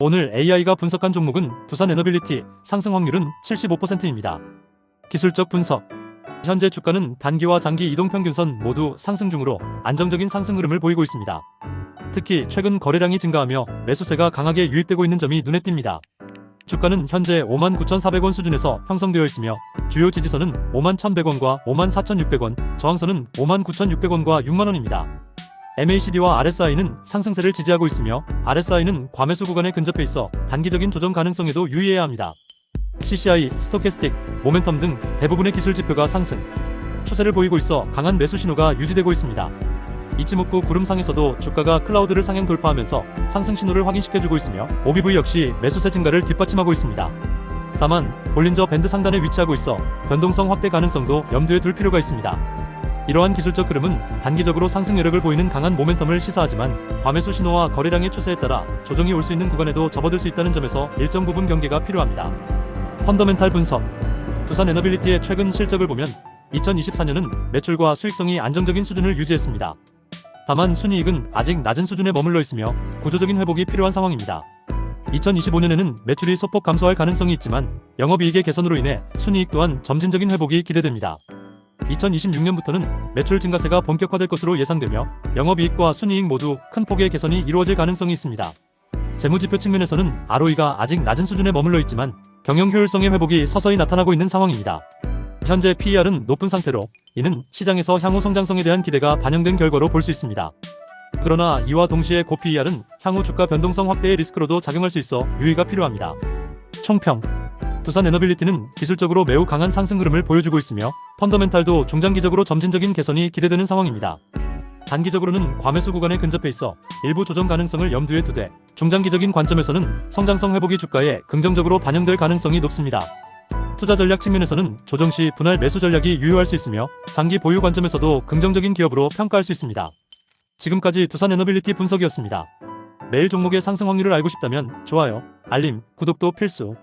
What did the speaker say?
오늘 AI가 분석한 종목은 두산 에너빌리티 상승 확률은 75%입니다. 기술적 분석 현재 주가는 단기와 장기 이동 평균선 모두 상승 중으로 안정적인 상승 흐름을 보이고 있습니다. 특히 최근 거래량이 증가하며 매수세가 강하게 유입되고 있는 점이 눈에 띕니다. 주가는 현재 59,400원 수준에서 형성되어 있으며 주요 지지선은 51,100원과 54,600원, 저항선은 59,600원과 6만원입니다. MACD와 RSI는 상승세를 지지하고 있으며 RSI는 과매수 구간에 근접해 있어 단기적인 조정 가능성에도 유의해야 합니다. CCI, 스토캐스틱, 모멘텀 등 대부분의 기술 지표가 상승, 추세를 보이고 있어 강한 매수 신호가 유지되고 있습니다. 이치모쿠 구름상에서도 주가가 클라우드를 상향 돌파하면서 상승 신호를 확인시켜주고 있으며 OBV 역시 매수세 증가를 뒷받침하고 있습니다. 다만 볼린저 밴드 상단에 위치하고 있어 변동성 확대 가능성도 염두에 둘 필요가 있습니다. 이러한 기술적 흐름은 단기적으로 상승 여력을 보이는 강한 모멘텀을 시사하지만 과매수 신호와 거래량의 추세에 따라 조정이 올 수 있는 구간에도 접어들 수 있다는 점에서 일정 부분 경계가 필요합니다. 펀더멘탈 분석 두산 에너빌리티의 최근 실적을 보면 2024년은 매출과 수익성이 안정적인 수준을 유지했습니다. 다만 순이익은 아직 낮은 수준에 머물러 있으며 구조적인 회복이 필요한 상황입니다. 2025년에는 매출이 소폭 감소할 가능성이 있지만 영업이익의 개선으로 인해 순이익 또한 점진적인 회복이 기대됩니다. 2026년부터는 매출 증가세가 본격화될 것으로 예상되며 영업이익과 순이익 모두 큰 폭의 개선이 이루어질 가능성이 있습니다. 재무지표 측면에서는 ROE가 아직 낮은 수준에 머물러 있지만 경영 효율성의 회복이 서서히 나타나고 있는 상황입니다. 현재 PER은 높은 상태로 이는 시장에서 향후 성장성에 대한 기대가 반영된 결과로 볼 수 있습니다. 그러나 이와 동시에 고 PER은 향후 주가 변동성 확대의 리스크로도 작용할 수 있어 유의가 필요합니다. 총평 두산 에너빌리티는 기술적으로 매우 강한 상승 흐름을 보여주고 있으며 펀더멘탈도 중장기적으로 점진적인 개선이 기대되는 상황입니다. 단기적으로는 과매수 구간에 근접해 있어 일부 조정 가능성을 염두에 두되 중장기적인 관점에서는 성장성 회복이 주가에 긍정적으로 반영될 가능성이 높습니다. 투자 전략 측면에서는 조정 시 분할 매수 전략이 유효할 수 있으며 장기 보유 관점에서도 긍정적인 기업으로 평가할 수 있습니다. 지금까지 두산 에너빌리티 분석이었습니다. 매일 종목의 상승 확률을 알고 싶다면 좋아요, 알림, 구독도 필수.